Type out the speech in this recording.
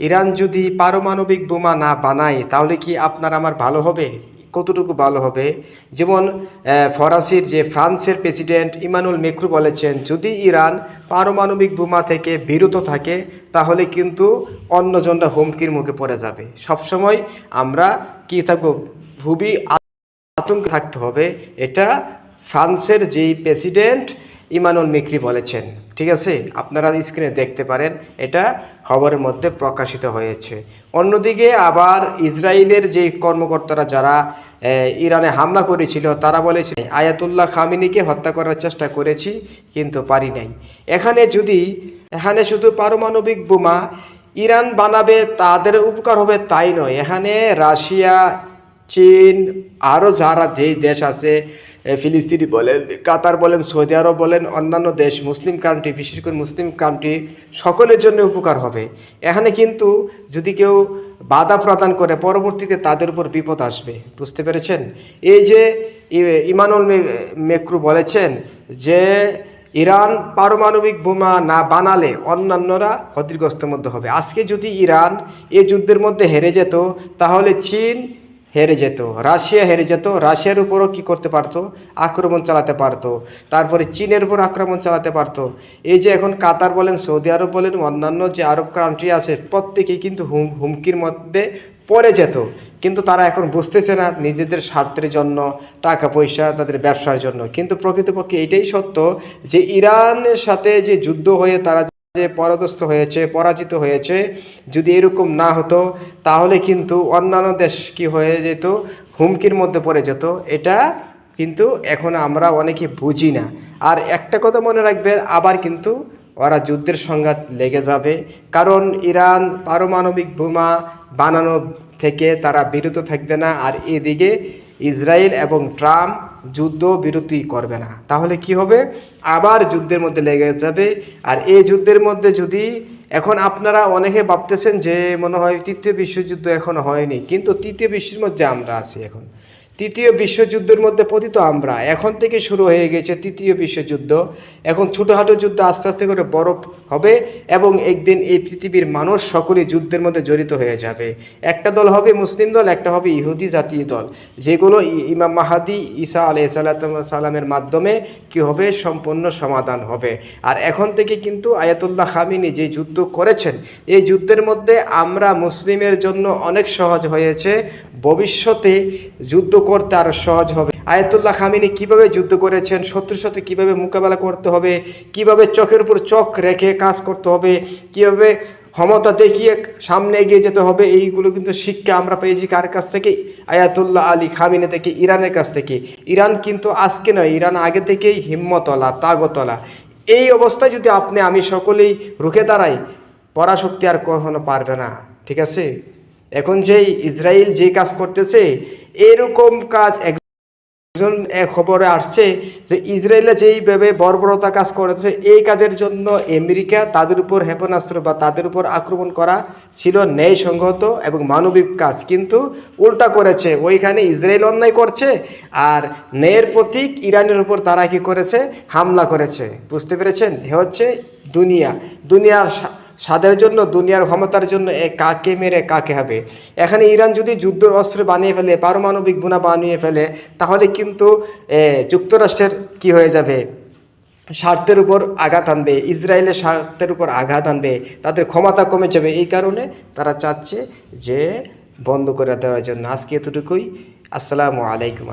Iran যদি পারমাণবিক বোমা না বানায়, তাহলে কি আপনার আমার ভালো হবে? কতটুকু ভালো হবে? যেমন ফরাসির যে ফ্রান্সের প্রেসিডেন্ট ইমানুল মেক্রু বলেছেন, যদি ইরান পারমাণবিক বোমা থেকে বিরত থাকে, তাহলে কিন্তু অন্যজনরা হুমকির মুখে পড়ে যাবে। সবসময় আমরা কি থাকব? খুবই আতঙ্ক থাকতে হবে। এটা ফ্রান্সের যেই প্রেসিডেন্ট ইমানুল মেক্রি বলেছেন। ঠিক আছে? আপনারা স্ক্রিনে দেখতে পারেন, এটা খবরের মধ্যে প্রকাশিত হয়েছে। অন্যদিকে আবার ইসরায়েলের যে কর্মকর্তারা যারা ইরানে হামলা করেছিল, তারা বলেছে, আয়াতুল্লাহ খামিনিকে হত্যা করার চেষ্টা করেছি, কিন্তু পারি নাই। এখানে যদি, এখানে শুধু পারমাণবিক বোমা ইরান বানাবে, তাদের উপকার হবে তাই নয়। এখানে রাশিয়া, চীন আরও যারা যেই দেশ আছে ফিলিস্তিনি বলেন, কাতার বলেন, সৌদি আরব বলেন, অন্যান্য দেশ, মুসলিম কান্ট্রি বিশেষ করে মুসলিম কান্ট্রি সকলের জন্য উপকার হবে। এখানে কিন্তু যদি কেউ বাধা প্রদান করে, পরবর্তীতে তাদের উপর বিপদ আসবে। বুঝতে পেরেছেন? এই যে ইমানুল মেক্রু বলেছেন যে, ইরান পারমাণবিক বোমা না বানালে অন্যান্যরা ক্ষতিগ্রস্তের মধ্যে হবে। আজকে যদি ইরান এই যুদ্ধের মধ্যে হেরে যেত, তাহলে চীন হেরে যেত। রাশিয়া হেরে যেত। রাশিয়ার উপরও কি করতে পারতো? আক্রমণ চালাতে পারতো। তারপরে চীনের উপর আক্রমণ চালাতে পারতো। এই যে এখন কাতার বলেন, সৌদি আরব বলেন, অন্যান্য যে আরব কান্ট্রি আছে, প্রত্যেকেই কিন্তু হুম, হুমকির মধ্যে পড়ে যেত। কিন্তু তারা এখন বুঝতেছে না নিজেদের স্বার্থের জন্য টাকা পয়সা তাদের ব্যবসার জন্য। কিন্তু প্রকৃতপক্ষে এটাই সত্য যে ইরানের সাথে যে যুদ্ধ হয়ে তারা যে পরাদস্ত হয়েছে, পরাজিত হয়েছে, যদি এরকম না হতো, তাহলে কিন্তু অন্যান্য দেশ কি হয়ে যেত? হুমকির মধ্যে পড়ে যেত। এটা কিন্তু এখন আমরা অনেকে বুঝি না। আর একটা কথা মনে রাখবেন, আবার কিন্তু ওরা যুদ্ধের সংঘাত লেগে যাবে। কারণ ইরান পারমাণবিক বোমা বানানো থেকে তারা বিরত থাকবে না। আর এদিকে ইসরায়েল এবং ট্রাম্প যুদ্ধ বিরতি করবে না। তাহলে কি হবে? আবার যুদ্ধের মধ্যে লেগে যাবে। আর এই যুদ্ধের মধ্যে যদি এখন আপনারা অনেকে ভাবতেছেন যে মনে হয় তৃতীয় বিশ্বযুদ্ধ এখন হয়নি, কিন্তু তৃতীয় বিশ্বের মধ্যে আমরা আছি এখন। তৃতীয় বিশ্বযুদ্ধের মধ্যে পতিত আমরা। এখন থেকে শুরু হয়ে গেছে তৃতীয় বিশ্বযুদ্ধ। এখন ছোটোখাটো যুদ্ধ আস্তে আস্তে করে বড় হবে এবং একদিন এই পৃথিবীর মানুষ সকলে যুদ্ধের মধ্যে জড়িত হয়ে যাবে। একটা দল হবে মুসলিম দল, একটা হবে ইহুদি জাতীয় দল। যেগুলো ইমাম মাহাদি ঈসা আলাই সাল্লামের মাধ্যমে কি হবে? সম্পূর্ণ সমাধান হবে। আর এখন থেকে কিন্তু আয়াতুল্লাহ খামিনি যে যুদ্ধ করেছেন, এই যুদ্ধের মধ্যে আমরা মুসলিমের জন্য অনেক সহজ হয়েছে। ভবিষ্যতে যুদ্ধ করতে আরও সহজ হবে। আয়াতুল্লাহ খামিনি কীভাবে যুদ্ধ করেছেন, শত্রুর সাথে কীভাবে মোকাবেলা করতে হবে, কীভাবে চোখের উপর চোখ রেখে কাজ করতে হবে, কীভাবে ক্ষমতা দেখিয়ে সামনে এগিয়ে যেতে হবে, এইগুলো কিন্তু শিক্ষা আমরা পেয়েছি কার কাছ থেকে? আয়াতুল্লাহ আলী খামিনে থেকে, ইরানের কাছ থেকে। ইরান কিন্তু আজকে নয়, ইরান আগে থেকেই হিম্মতলা, তাগতলা। এই অবস্থায় যদি আপনি, আমি সকলেই রুখে দাঁড়াই, পরাশক্তি আর কখনো পারবে না। ঠিক আছে? এখন যেই ইসরায়েল যে কাজ করতেছে, এরকম কাজ একজন এক খবরে আসছে যে ইসরায়েলে যেইভাবে বর্বরতা কাজ করেছে, এই কাজের জন্য আমেরিকা তাদের উপর ক্ষেপণাস্ত্র বা তাদের উপর আক্রমণ করা ছিল ন্যায়সঙ্গত এবং মানবিক কাজ। কিন্তু উল্টা করেছে, ওইখানে ইসরায়েল অন্যায় করছে আর ন্যায়ের প্রতীক ইরানের উপর তারা কি করেছে? হামলা করেছে। বুঝতে পেরেছেন? হচ্ছে দুনিয়া। দুনিয়ার স্বাদের জন্য, দুনিয়ার ক্ষমতার জন্য এ কাকে মেরে কাকে হবে? এখানে ইরান যদি যুদ্ধ অস্ত্র বানিয়ে ফেলে, পারমাণবিক গুণা বানিয়ে ফেলে, তাহলে কিন্তু যুক্তরাষ্ট্রের কি হয়ে যাবে? স্বার্থের উপর আঘাত আনবে, ইসরায়েলের স্বার্থের উপর আঘাত আনবে, তাদের ক্ষমতা কমে যাবে। এই কারণে তারা চাচ্ছে যে, বন্ধ করে দেওয়ার জন্য। আজকে এতটুকুই। আসসালামু আলাইকুম